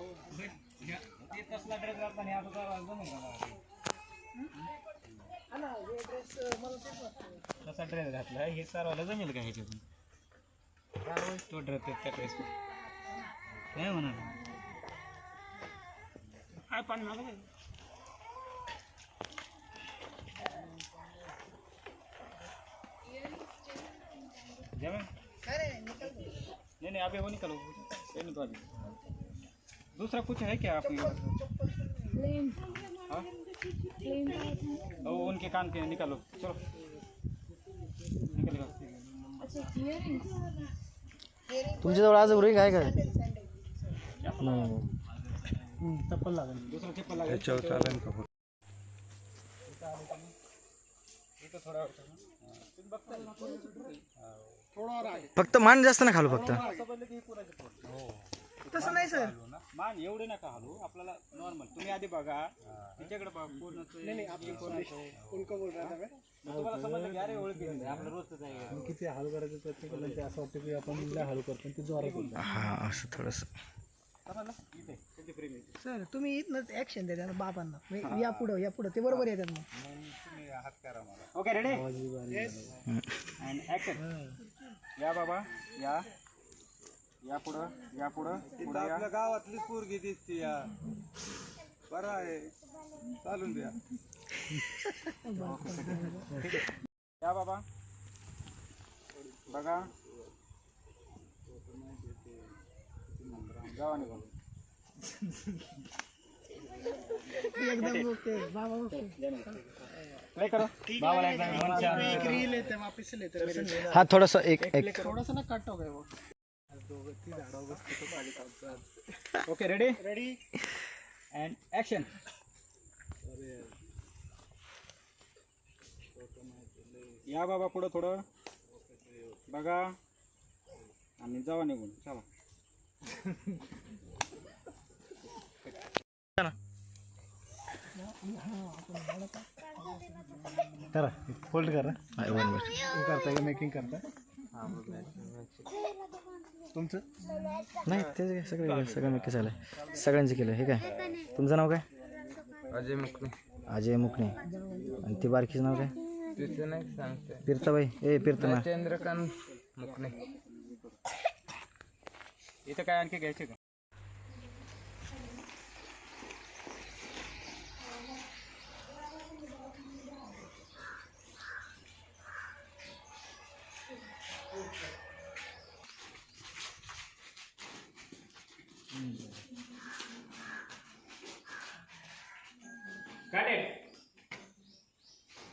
ते तसला ड्रेस घातला हे सारवायला जमेल का ह्याच्यातून तो ड्रेस त्या ड्रेस काय म्हणा काय पाणी मागं जमेल नहीं नहीं अभी वो निकलो ये निकाल दूसरा कुछ है क्या आपके हाँ? वो उनके कान के निकालो। चलो। निकल तुमच्याजवळ आज रिंग आहे का चप्पल लागेल दुसरा चप्पल लागेल चालेल का फ़ोटो थोडा फक्त मान जास्त ना खालू फक्त। तसं नाही सर। मान एवढे नका हलू आपल्याला नॉर्मल तुम्ही आधी बघा. तिच्याकडे बघा पूर्ण तुम्हाला समजलं की अरे ओळखी आपलं रोजच आहे. किती हाल करायचं प्रत्येकाला ते असं वाटतं की आपण लय हाल करतो ते जोरात होतं. हा असं थोडस. समजलं इथे त्याची प्रेमी सर तुम्ही इथनंच ऍक्शन द्या त्यांना बाबांना. म्हणजे या पुढं या पुढं. ते बरोबर येतात मग. ओके रेडी अँड ऍक्शन या बाबा या. या पुढं? या पुढं? पुढं या. आपल्या गावातली पोरगी दिसते या. बरं आहे. चालून द्या. या बाबा. बघा. जावा निघून. एकदम ओके. बाबा ओके. प्ले करो. बाबाला एक रील येते वापिस लेते मेरे से. एक एक थोड़ा सा ना कट हो गया वो. ओके रेडी रेडी अँड या बाबा पुढं थोडं. बघा. आणि जावा निघून. चला. करा. फोल्ड करा. हा. हे करताय मेकिंग करताय? तुमचं? नाही ते सगळे सगळं नक्की झालंय. सगळ्यांचं केलं हे काय? तुमचं नाव काय? अजय मुकणे. अजय मुकणे. आणि ती बारकीचं नाव काय? तिचं नाही सांगते. तीर्थबाई ए तीर्थना चंद्रकांत मुकणे. इथं काय आणखी घ्यायचे का? Mm.